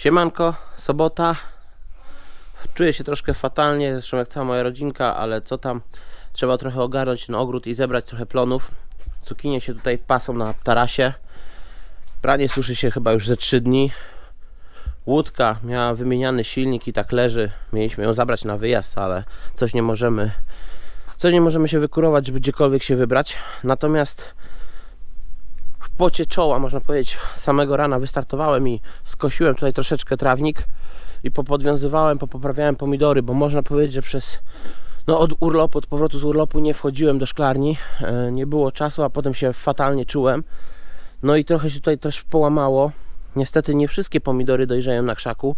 Siemanko, sobota. Czuję się troszkę fatalnie, zresztą jak cała moja rodzinka, ale co tam? Trzeba trochę ogarnąć ten ogród i zebrać trochę plonów. Cukinie się tutaj pasą na tarasie. Pranie suszy się chyba już ze 3 dni. Łódka miała wymieniany silnik i tak leży. Mieliśmy ją zabrać na wyjazd, ale coś nie możemy coś nie możemy się wykurować, żeby gdziekolwiek się wybrać. Natomiast pocie czoła, można powiedzieć, samego rana wystartowałem i skosiłem tutaj troszeczkę trawnik i popodwiązywałem, popoprawiałem pomidory, bo można powiedzieć, że przez no od urlopu, od powrotu z urlopu nie wchodziłem do szklarni, e, nie było czasu, a potem się fatalnie czułem. No i trochę się tutaj też połamało. Niestety nie wszystkie pomidory dojrzeją na krzaku,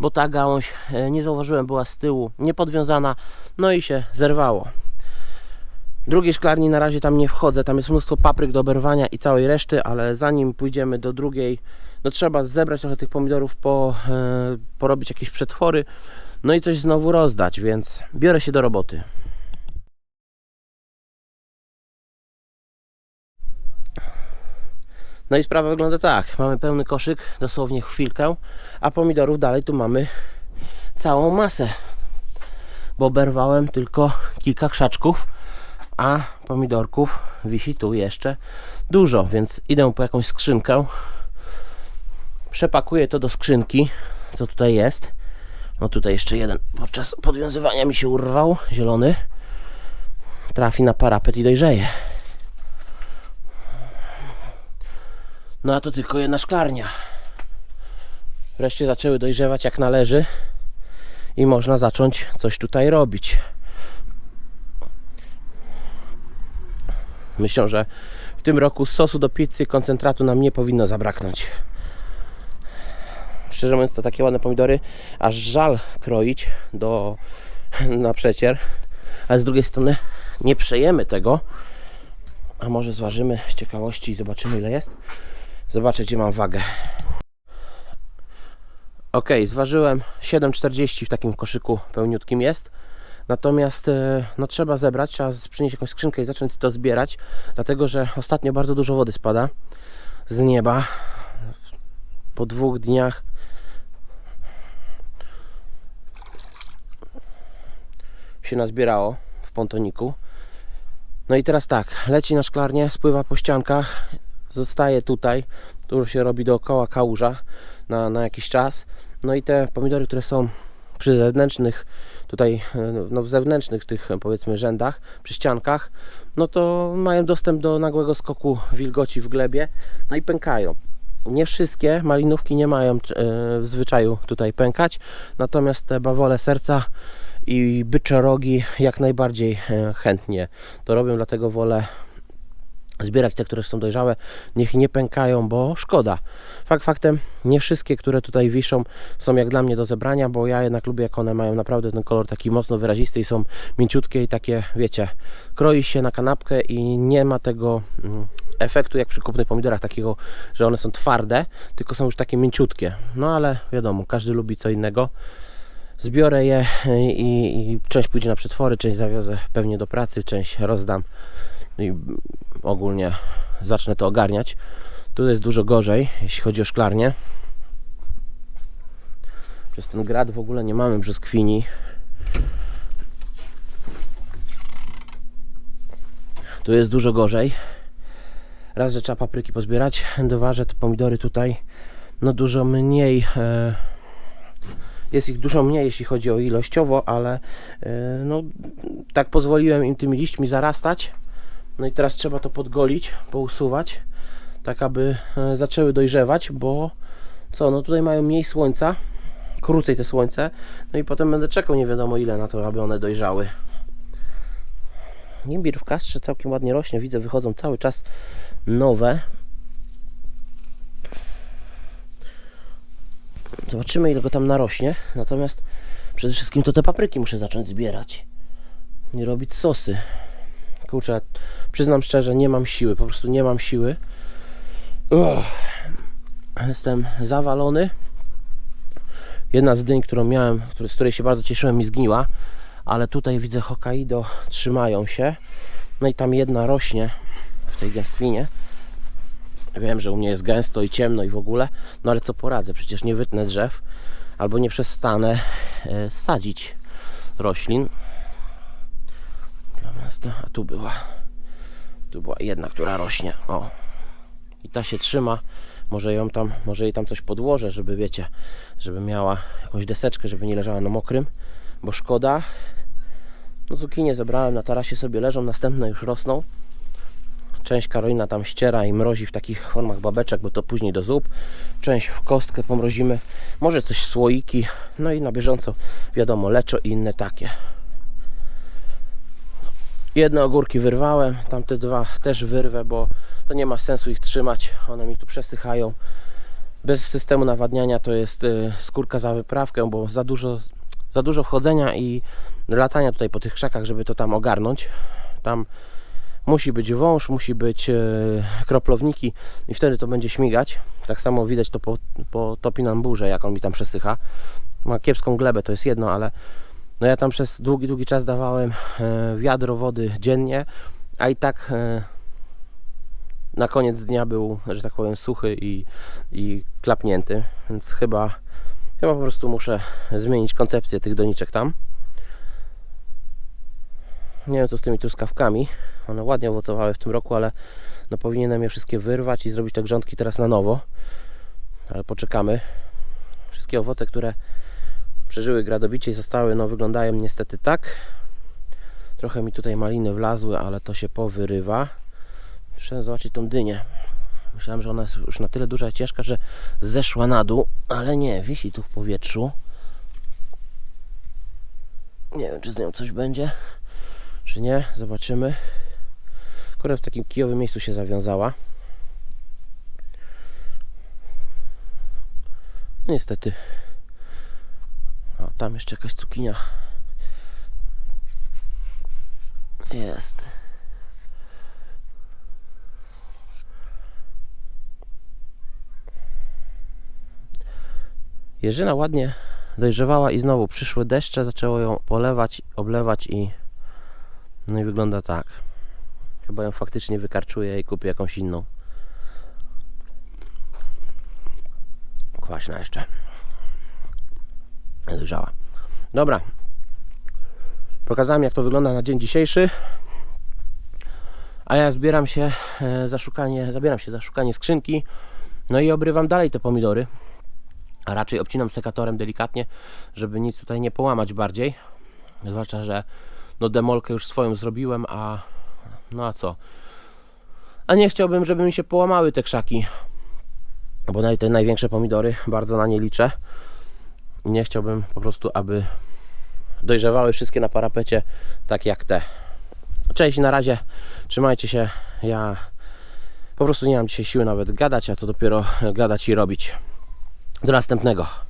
bo ta gałąź, e, nie zauważyłem, była z tyłu, niepodwiązana, no i się zerwało. Drugiej szklarni na razie tam nie wchodzę, tam jest mnóstwo papryk do oberwania i całej reszty, ale zanim pójdziemy do drugiej, no trzeba zebrać trochę tych pomidorów, po, e, porobić jakieś przetwory, no i coś znowu rozdać, więc biorę się do roboty. No i sprawa wygląda tak, mamy pełny koszyk, dosłownie chwilkę, a pomidorów dalej tu mamy całą masę, bo oberwałem tylko kilka krzaczków, a pomidorków wisi tu jeszcze dużo, więc idę po jakąś skrzynkę, przepakuję to do skrzynki, co tutaj jest. No tutaj jeszcze jeden podczas podwiązywania mi się urwał, zielony. Trafi na parapet i dojrzeje. No a to tylko jedna szklarnia. Wreszcie zaczęły dojrzewać jak należy i można zacząć coś tutaj robić. Myślę, że w tym roku sosu do pizzy koncentratu nam nie powinno zabraknąć. Szczerze mówiąc, to takie ładne pomidory, aż żal kroić do, na przecier, ale z drugiej strony nie przejemy tego. A może zważymy z ciekawości i zobaczymy ile jest. Zobaczę gdzie mam wagę. Ok, zważyłem 7,40 w takim koszyku pełniutkim jest. Natomiast e, no, trzeba zebrać, trzeba przynieść jakąś skrzynkę i zacząć to zbierać, dlatego że ostatnio bardzo dużo wody spada z nieba. Po dwóch dniach się nazbierało w pontoniku. No i teraz tak, leci na szklarnię, spływa po ściankach, zostaje tutaj, tu się robi dookoła kałuża na, na jakiś czas. No i te pomidory, które są przy zewnętrznych, tutaj no, w zewnętrznych tych powiedzmy rzędach, przy ściankach, no to mają dostęp do nagłego skoku wilgoci w glebie, no i pękają. Nie wszystkie malinówki nie mają e, w zwyczaju tutaj pękać, natomiast te bawole serca i bycze rogi jak najbardziej e, chętnie to robią, dlatego wolę zbierać te, które są dojrzałe, niech nie pękają, bo szkoda. Fakt faktem, nie wszystkie, które tutaj wiszą są jak dla mnie do zebrania, bo ja jednak lubię jak one mają naprawdę ten kolor taki mocno wyrazisty i są mięciutkie i takie, wiecie, kroi się na kanapkę i nie ma tego mm, efektu jak przy kupnych pomidorach takiego, że one są twarde, tylko są już takie mięciutkie. No ale wiadomo, każdy lubi co innego. Zbiorę je i, i część pójdzie na przetwory, część zawiozę pewnie do pracy, część rozdam i ogólnie zacznę to ogarniać. Tu jest dużo gorzej, jeśli chodzi o szklarnię. Przez ten grad w ogóle nie mamy brzoskwini. Tu jest dużo gorzej. Raz, że trzeba papryki pozbierać, dwa, że te pomidory tutaj no dużo mniej e, jest ich dużo mniej, jeśli chodzi o ilościowo, ale e, no tak pozwoliłem im tymi liśćmi zarastać no i teraz trzeba to podgolić, pousuwać, tak aby e, zaczęły dojrzewać, bo co, no tutaj mają mniej słońca, krócej te słońce, no i potem będę czekał nie wiadomo ile na to, aby one dojrzały. Imbir w kastrze całkiem ładnie rośnie, widzę, wychodzą cały czas nowe. Zobaczymy ile go tam narośnie, natomiast przede wszystkim to te papryki muszę zacząć zbierać i robić sosy kurczę, przyznam szczerze, nie mam siły, po prostu nie mam siły. Jestem zawalony. Jedna z dyń, którą miałem, z której się bardzo cieszyłem, mi zgniła, ale tutaj widzę Hokkaido trzymają się. No i tam jedna rośnie w tej gęstwinie. Wiem, że u mnie jest gęsto i ciemno i w ogóle, no ale co poradzę, przecież nie wytnę drzew albo nie przestanę e, sadzić roślin. Plamiasta, A tu była, tu była jedna, która rośnie. O. I ta się trzyma. Może ją tam, może jej tam coś podłożę, żeby wiecie, żeby miała jakąś deseczkę, żeby nie leżała na mokrym, bo szkoda. No zukinie zebrałem, na tarasie sobie leżą, następne już rosną. Część Karolina tam ściera i mrozi w takich formach babeczek, bo to później do zup. Część w kostkę pomrozimy. Może coś słoiki. No i na bieżąco wiadomo leczo i inne takie. Jedne ogórki wyrwałem, tamte dwa też wyrwę, bo to nie ma sensu ich trzymać. One mi tu przesychają. Bez systemu nawadniania to jest y, skórka za wyprawkę, bo za dużo, za dużo wchodzenia i latania tutaj po tych krzakach, żeby to tam ogarnąć. Tam musi być wąż, musi być e, kroplowniki i wtedy to będzie śmigać. Tak samo widać to po, po topinamburze, jak on mi tam przesycha. Ma kiepską glebę, to jest jedno, ale no ja tam przez długi, długi czas dawałem e, wiadro wody dziennie, a i tak e, na koniec dnia był, że tak powiem, suchy i, i klapnięty, więc chyba, chyba po prostu muszę zmienić koncepcję tych doniczek tam. Nie wiem co z tymi truskawkami. One ładnie owocowały w tym roku, ale no powinienem je wszystkie wyrwać i zrobić te grządki teraz na nowo. Ale poczekamy. Wszystkie owoce, które przeżyły gradobicie i zostały, no wyglądają niestety tak. Trochę mi tutaj maliny wlazły, ale to się powyrywa. Muszę zobaczyć tą dynię. Myślałem, że ona jest już na tyle duża i ciężka, że zeszła na dół, ale nie, wisi tu w powietrzu. Nie wiem, czy z nią coś będzie czy nie? Zobaczymy. Akurat w takim kijowym miejscu się zawiązała. Niestety. Tam jeszcze jakaś cukinia. Jest. Jerzyna ładnie dojrzewała i znowu przyszły deszcze, zaczęło ją polewać, oblewać i no i wygląda tak. Chyba ją faktycznie wykarczuję i kupię jakąś inną. Kwaśna jeszcze. Dojrzała. Dobra. Pokazałem jak to wygląda na dzień dzisiejszy. A ja zbieram się e, za szukanie, zabieram się za szukanie skrzynki. No i obrywam dalej te pomidory. A raczej obcinam sekatorem delikatnie, żeby nic tutaj nie połamać bardziej. Zwłaszcza, że no demolkę już swoją zrobiłem, a no a co? A nie chciałbym, żeby mi się połamały te krzaki. Bo nawet te największe pomidory, bardzo na nie liczę. Nie chciałbym po prostu, aby dojrzewały wszystkie na parapecie, tak jak te. Cześć, na razie. Trzymajcie się. Ja po prostu nie mam dzisiaj siły nawet gadać, a co dopiero gadać i robić. Do następnego.